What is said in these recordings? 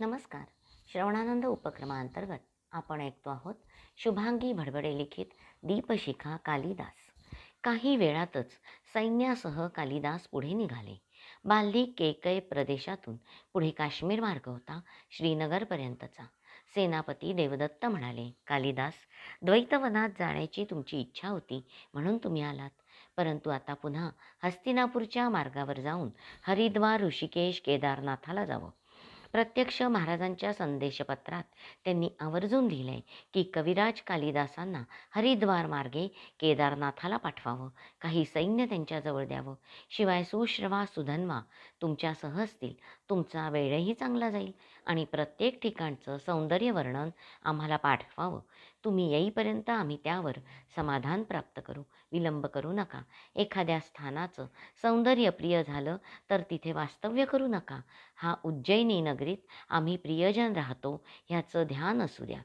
नमस्कार. श्रवणानंद उपक्रमाअंतर्गत आपण ऐकतो आहोत शुभांगी भडबडे लिखित दीपशिखा कालिदास. काही वेळातच सैन्यासह कालिदास पुढे निघाले. बाल्ली केकय प्रदेशातून पुढे काश्मीर मार्ग होता श्रीनगरपर्यंतचा. सेनापती देवदत्त म्हणाले कालिदास द्वैतवनात जाण्याची तुमची इच्छा होती म्हणून तुम्ही आलात. परंतु आता पुन्हा हस्तिनापूरच्या मार्गावर जाऊन हरिद्वार ऋषिकेश केदारनाथाला जावं. प्रत्यक्ष महाराजांच्या संदेशपत्रात त्यांनी आवर्जून लिहिलंय की कविराज कालिदासांना हरिद्वार मार्गे केदारनाथाला पाठवावं काही सैन्य त्यांच्याजवळ द्यावं. शिवाय सुश्रवा सुधन्वा तुमच्यासह असतील तुमचा वेळही चांगला जाईल आणि प्रत्येक ठिकाणचं सौंदर्य वर्णन आम्हाला पाठवावं. तुम्ही येईपर्यंत आम्ही त्यावर समाधान प्राप्त करू. विलंब करू नका. एखाद्या स्थानाचं सौंदर्य प्रिय झालं तर तिथे वास्तव्य करू नका. हा उज्जैनी नगरीत आम्ही प्रियजन राहतो ह्याचं ध्यान असू द्या.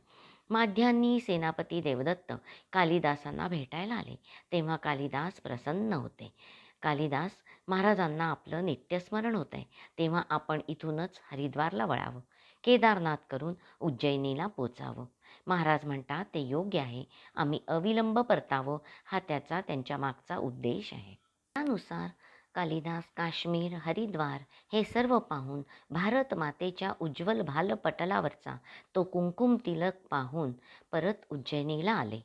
माध्यांनी सेनापती देवदत्त कालिदासांना भेटायला आले. तेव्हा कालिदास प्रसन्न होते. कालिदास महाराजांना आपलं नित्यस्मरण होतं आहे तेव्हा आपण इथूनच हरिद्वारला वळावं. केदारनाथ करून उज्जैनीला पोचावं. महाराज म्हणतात ते योग्य आहे. आम्ही अविलंब परतावं हा त्याचा त्यांच्या मागचा उद्देश आहे. त्यानुसार कालिदास काश्मीर हरिद्वार हे सर्व पाहून भारत मातेच्या उज्ज्वल भालपटलावरचा तो कुंकुम तिलक पाहून परत उज्जैनीला आले.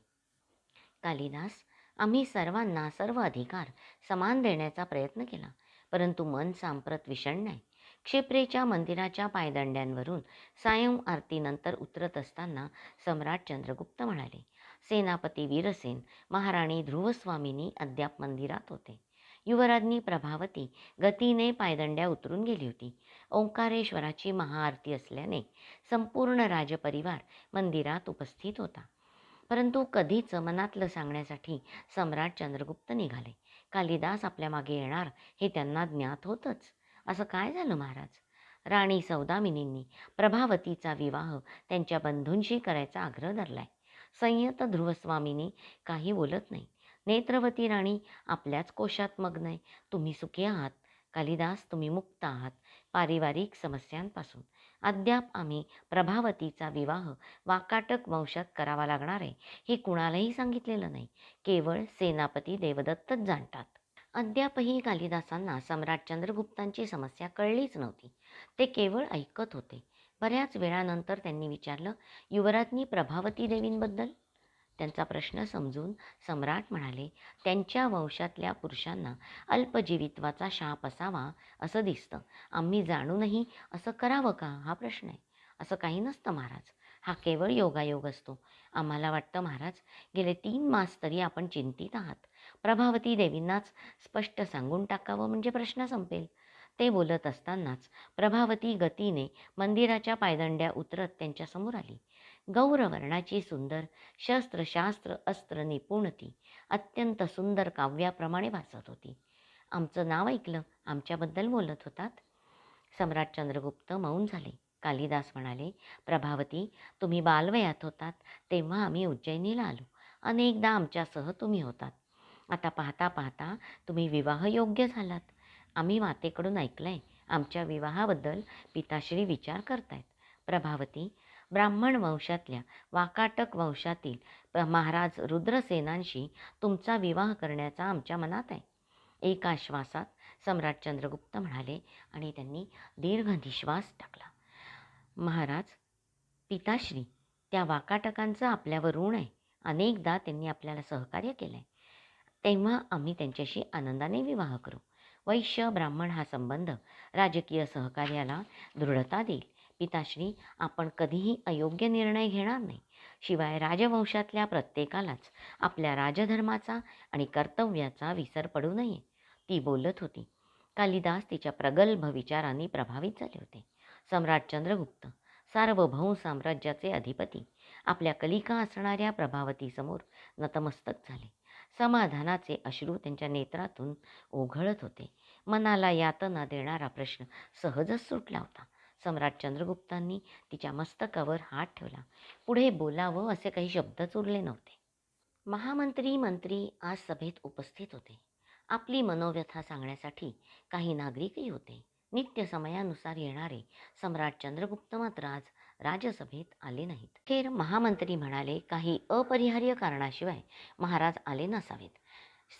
कालिदास आम्ही सर्वांना सर्व अधिकार समान देण्याचा प्रयत्न केला परंतु मन सांप्रत विषण नाही क्षेप्रेच्या मंदिराच्या पायदंड्यांवरून सायं आरतीनंतर उतरत असताना सम्राट चंद्रगुप्त म्हणाले सेनापती वीरसेन महाराणी ध्रुवस्वामिनी अद्याप मंदिरात होते. युवराज्ञी प्रभावती गतीने पायदंड्या उतरून गेली होती. ओंकारेश्वराची महाआरती असल्याने संपूर्ण राजपरिवार मंदिरात उपस्थित होता. परंतु कधीच मनातलं सांगण्यासाठी सम्राट चंद्रगुप्त निघाले. कालिदास आपल्या मागे येणार हे त्यांना ज्ञात होतंच. असं काय झालं महाराज? राणी सौदामिनींनी प्रभावतीचा विवाह त्यांच्या बंधूंशी करायचा आग्रह धरलाय. संयत ध्रुवस्वामींनी काही बोलत नाही. नेत्रवती राणी आपल्याच कोशात मग्न आहे. तुम्ही सुखी आहात. कालिदास तुम्ही मुक्त आहात. पारिवारिक समस्यांपासून. अद्याप आम्ही प्रभावतीचा विवाह वाकाटक वंशात करावा लागणार आहे हे कुणालाही सांगितलेलं नाही. केवळ सेनापती देवदत्तच जाणतात. अद्यापही कालिदासांना सम्राट चंद्रगुप्तांची समस्या कळलीच नव्हती. ते केवळ ऐकत होते. बऱ्याच वेळानंतर त्यांनी विचारलं युवराज्ञी प्रभावती देवींबद्दल? त्यांचा प्रश्न समजून सम्राट म्हणाले त्यांच्या वंशातल्या पुरुषांना अल्पजीवित्वाचा शाप असावा असं दिसतं. आम्ही जाणूनही असं करावं का? हा प्रश्न आहे. असं काही नसतं महाराज. हा केवळ योगायोग असतो. आम्हाला वाटतं महाराज गेले तीन मास तरी आपण चिंतित आहात. प्रभावती देवींनाच स्पष्ट सांगून टाकावं म्हणजे प्रश्न संपेल. ते बोलत असतानाच प्रभावती गतीने मंदिराच्या पायदंड्या उतरत त्यांच्यासमोर आली. गौरवर्णाची सुंदर शस्त्रशास्त्र अस्त्र निपुणती अत्यंत सुंदर काव्याप्रमाणे भासत होती. आमचं नाव ऐकलं. आमच्याबद्दल बोलत होतात. सम्राट चंद्रगुप्त मौन झाले. कालिदास म्हणाले प्रभावती तुम्ही बालवयात होतात तेव्हा आम्ही उज्जैनीला आलो. अनेकदा आमच्यासह तुम्ही होतात. आता पाहता पाहता तुम्ही विवाहयोग्य झालात. आम्ही मातेकडून ऐकलं आहे आमच्या विवाहाबद्दल पिताश्री विचार करतायत. प्रभावती ब्राह्मण वंशातल्या वाकाटक वंशातील महाराज रुद्रसेनांशी तुमचा विवाह करण्याचा आमच्या मनात आहे. एका श्वासात सम्राट चंद्रगुप्त म्हणाले आणि त्यांनी दीर्घ निश्वास टाकला. महाराज पिताश्री त्या वाकाटकांचं आपल्यावर ऋण आहे. अनेकदा त्यांनी आपल्याला सहकार्य केलं आहे तेव्हा आम्ही त्यांच्याशी आनंदाने विवाह करू. वैश्य ब्राह्मण हा संबंध राजकीय सहकार्याला दृढता देईल. पिताश्री आपण कधीही अयोग्य निर्णय घेणार नाही. शिवाय राजवंशातल्या प्रत्येकालाच आपल्या राजधर्माचा आणि कर्तव्याचा विसर पडू नये. ती बोलत होती. कालिदास तिच्या प्रगल्भ विचारांनी प्रभावित झाले होते. सम्राट चंद्रगुप्त सार्वभौम साम्राज्याचे अधिपती. आपल्या कलिका असणाऱ्या प्रभावतीसमोर नतमस्तक झाले. समाधानाचे अश्रू त्यांच्या नेत्रातून ओघळत होते. मनाला यातना देणारा प्रश्न सहजच सुटला होता. सम्राट चंद्रगुप्तांनी तिच्या मस्तकावर हात ठेवला. पुढे बोलावं असे काही शब्दच उरले नव्हते. महामंत्री मंत्री आज सभेत उपस्थित होते. आपली मनोव्यथा सांगण्यासाठी काही नागरिकही होते. नित्य समयानुसार येणारे सम्राट चंद्रगुप्त मात्र आज राज्यसभेत आले नाहीत. अखेर महामंत्री म्हणाले काही अपरिहार्य कारणाशिवाय महाराज आले नसावेत.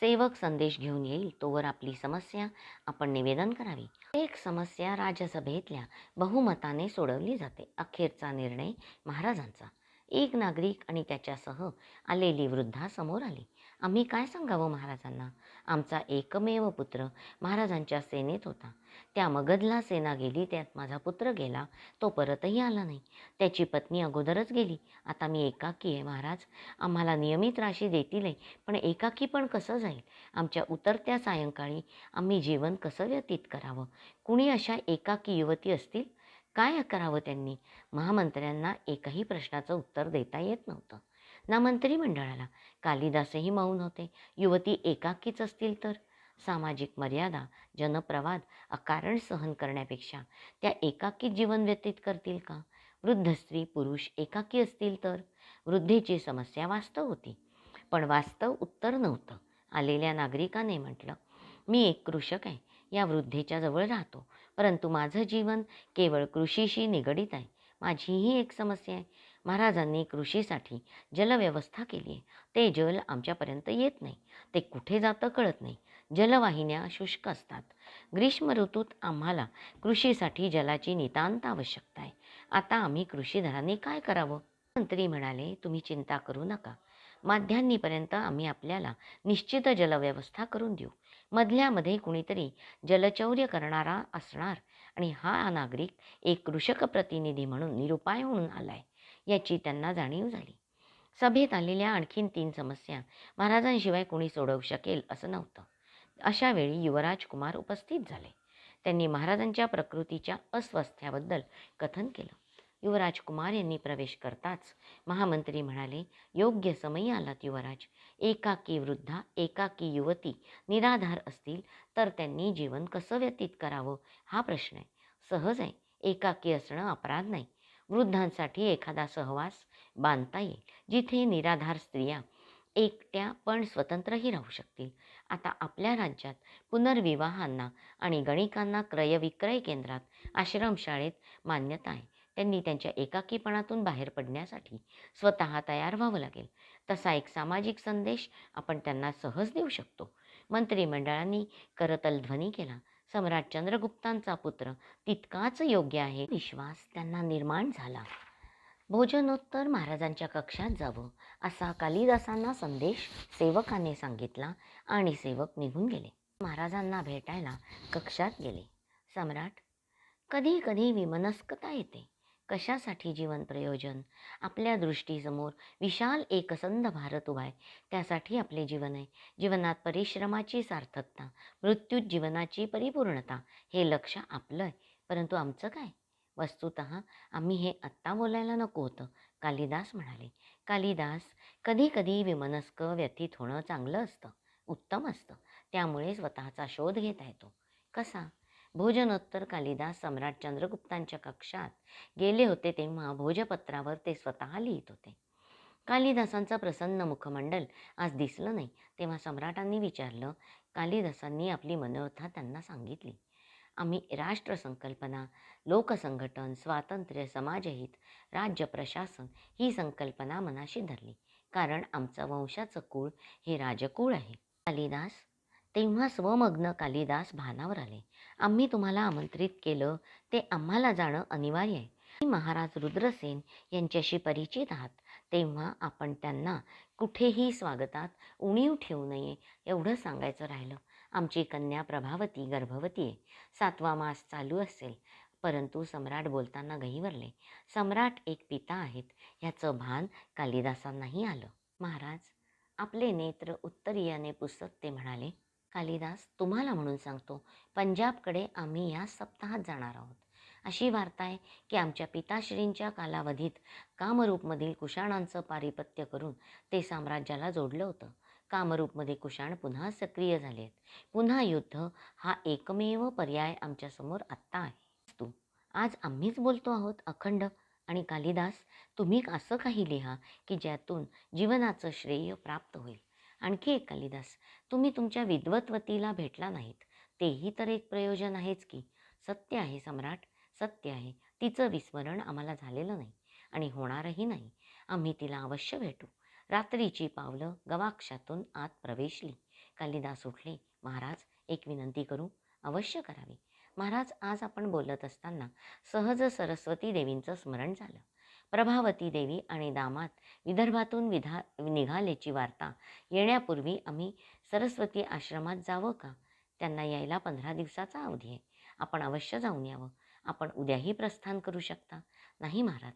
सेवक संदेश घेऊन येईल तोवर आपली समस्या आपण निवेदन करावी. एक समस्या राज्यसभेतल्या बहुमताने सोडवली जाते. अखेरचा निर्णय महाराजांचा. एक नागरिक आणि त्याच्यासह आलेली वृद्धा समोर आली. आम्ही काय सांगावं महाराजांना? आमचा एकमेव पुत्र महाराजांच्या सेनेत होता. त्या मगधला सेना गेली त्यात माझा पुत्र गेला. तो परतही आला नाही. त्याची पत्नी अगोदरच गेली. आता मी एकाकी आहे महाराज. आम्हाला नियमित राशी देतीलही पण एकाकी पण कसं जाईल? आमच्या उतरत्या सायंकाळी आम्ही जीवन कसं व्यतीत करावं? कुणी अशा एकाकी युवती असतील? काय करावं त्यांनी? महामंत्र्यांना एकाही प्रश्नाचं उत्तर देता येत नव्हतं. ना मंत्रिमंडळाला कालिदासही मौन होते. युवती एकाकीच असतील तर? सामाजिक मर्यादा जनप्रवाद अकारण सहन करण्यापेक्षा त्या एकाकी जीवन व्यतीत करतील का? वृद्ध स्त्री पुरुष एकाकी असतील तर? वृद्धेची समस्या वास्तव होती. पण वास्तव उत्तर नव्हतं. आलेल्या नागरिकाने म्हटलं मी एक कृषक आहे. या वृद्धेच्या जवळ राहतो. परंतु माझं जीवन केवळ कृषीशी निगडीत आहे. माझीही एक समस्या आहे. महाराजांनी कृषीसाठी जलव्यवस्था केली आहे. ते जल आमच्यापर्यंत येत नाही. ते कुठे जातं कळत नाही. जलवाहिन्या शुष्क असतात. ग्रीष्म ऋतूत आम्हाला कृषीसाठी जलाची नितांत आवश्यकता आहे. आता आम्ही कृषीधरांनी काय करावं? मंत्री म्हणाले तुम्ही चिंता करू नका. माध्यान्नीपर्यंत आम्ही आपल्याला निश्चित जलव्यवस्था करून देऊ. मधल्यामध्ये कुणीतरी जलचौर्य करणारा असणार आणि हा नागरिक एक कृषक प्रतिनिधी म्हणून निरुपाय म्हणून आला आहे याची त्यांना जाणीव झाली. सभेत आलेल्या आणखीन तीन समस्या महाराजांशिवाय कोणी सोडवू शकेल असं नव्हतं. अशा वेळी युवराज कुमार उपस्थित झाले. त्यांनी महाराजांच्या प्रकृतीच्या अस्वस्थ्याबद्दल कथन केलं. युवराज कुमार यांनी प्रवेश करताच महामंत्री म्हणाले योग्य समयी आलात युवराज. एकाकी वृद्धा एकाकी युवती निराधार असतील तर त्यांनी जीवन कसं व्यतीत करावं? हा प्रश्न आहे. सहज आहे. एकाकी असणं अपराध नाही. वृद्धांसाठी एखादा सहवास बांधता येईल जिथे निराधार स्त्रिया एकट्या पण स्वतंत्रही राहू शकतील. आता आपल्या राज्यात पुनर्विवाहांना आणि गणिकांना क्रयविक्रय केंद्रात आश्रमशाळेत मान्यता आहे. त्यांनी त्यांच्या एकाकीपणातून बाहेर पडण्यासाठी स्वतः तयार व्हावं लागेल. तसा एक सामाजिक संदेश आपण त्यांना सहज देऊ शकतो. मंत्रिमंडळांनी करतल ध्वनी केला. सम्राट चंद्रगुप्तांचा पुत्र. तितकाच योग्य आहे. विश्वास त्यांना निर्माण झाला. भोजनोत्तर महाराजांच्या कक्षात जावं असा कालिदासांना संदेश सेवकाने सांगितला आणि सेवक निघून गेले. महाराजांना भेटायला कक्षात गेले. सम्राट कधी कधी विमनस्कता येते. कशासाठी जीवन प्रयोजन? आपल्या दृष्टीसमोर विशाल एकसंध भारत उभा आहे त्यासाठी आपले जीवन आहे. जीवनात परिश्रमाची सार्थकता मृत्यूत जीवनाची परिपूर्णता हे लक्ष आपलं आहे. परंतु आमचं काय? वस्तुत आम्ही हे आत्ता बोलायला नको होतं. कालिदास म्हणाले कालिदास कधी कधी विमनस्क व्यथित होणं चांगलं असतं उत्तम असतं. त्यामुळे स्वतःचा शोध घेता येतो. कसा? भोजनोत्तर कालिदास सम्राट चंद्रगुप्तांच्या कक्षात गेले होते तेव्हा भोजपत्रावर ते स्वतः लिहित होते. कालिदासांचं प्रसन्न मुखमंडल आज दिसलं नाही तेव्हा सम्राटांनी विचारलं. कालिदासांनी आपली मनोव्यथा त्यांना सांगितली. आम्ही राष्ट्रसंकल्पना लोकसंघटन स्वातंत्र्य समाजहित राज्य प्रशासन ही संकल्पना मनाशी धरली. कारण आमचं वंशाचं कुळ हे राजकुळ आहे. कालिदास तेव्हा स्वमग्न कालिदास भानावर आले. आम्ही तुम्हाला आमंत्रित केलं ते आम्हाला जाणं अनिवार्य आहे. महाराज रुद्रसेन यांच्याशी परिचित आहात तेव्हा आपण त्यांना कुठेही स्वागतात उणीव ठेवू नये एवढं सांगायचं राहिलं. आमची कन्या प्रभावती गर्भवती आहे. सातवा मास चालू असेल परंतु सम्राट बोलताना गहिवरले सम्राट एक पिता आहेत ह्याचं भान कालिदासांनाही आलं. महाराज आपले नेत्र उत्तरीयाने पुसत ते म्हणाले कालिदास तुम्हाला म्हणून सांगतो पंजाबकडे आम्ही या सप्ताहात जाणार आहोत. अशी वार्ता आहे की आमच्या पिताश्रींच्या कालावधीत कामरूपमधील कुशाणांचं पारिपत्य करून ते साम्राज्याला जोडलं होतं. कामरूपमध्ये कुशाण पुन्हा सक्रिय झाले आहेत. पुन्हा युद्ध हा एकमेव पर्याय आमच्यासमोर आत्ता आहे. तू आज आम्हीच बोलतो आहोत अखंड. आणि कालिदास तुम्ही असं काही लिहा की ज्यातून जीवनाचं श्रेय प्राप्त होईल. आणखी एक कालिदास. तुम्ही तुमच्या विद्वत्वतीला भेटला नाहीत. तेही तर एक प्रयोजन आहेच की. सत्य आहे सम्राट. सत्य आहे. तिचं विस्मरण आम्हाला झालेलं नाही आणि होणारही नाही. आम्ही तिला अवश्य भेटू. रात्रीची पावलं गवाक्षातून आत प्रवेशली. कालिदास उठले. महाराज एक विनंती करू. अवश्य करावी. महाराज आज आपण बोलत असताना सहज सरस्वती देवींचं स्मरण झालं. प्रभावती देवी आणि दामात विदर्भातून विधा निघाल्याची वार्ता. येण्यापूर्वी आम्ही सरस्वती आश्रमात जावं का? त्यांना यायला पंधरा दिवसाचा अवधी आहे. आपण अवश्य जाऊन यावं. आपण उद्याही प्रस्थान करू शकता. नाही महाराज.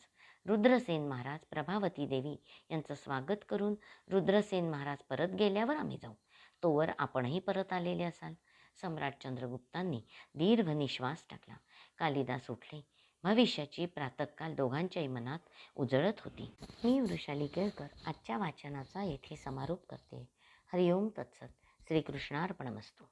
रुद्रसेन महाराज प्रभावती देवी यांचं स्वागत करून रुद्रसेन महाराज परत गेल्यावर आम्ही जाऊ. तोवर आपणही परत आलेले असाल. सम्राट चंद्रगुप्तांनी दीर्घ निश्वास टाकला. कालिदास उठले. भविष्याची प्रातःकाल दोघांच्याही मनात उजळत होती. मी वृषाली केळकर आजच्या वाचनाचा येथे समारोप करते. हरिओम तत्सत. श्रीकृष्णार्पणमस्तू.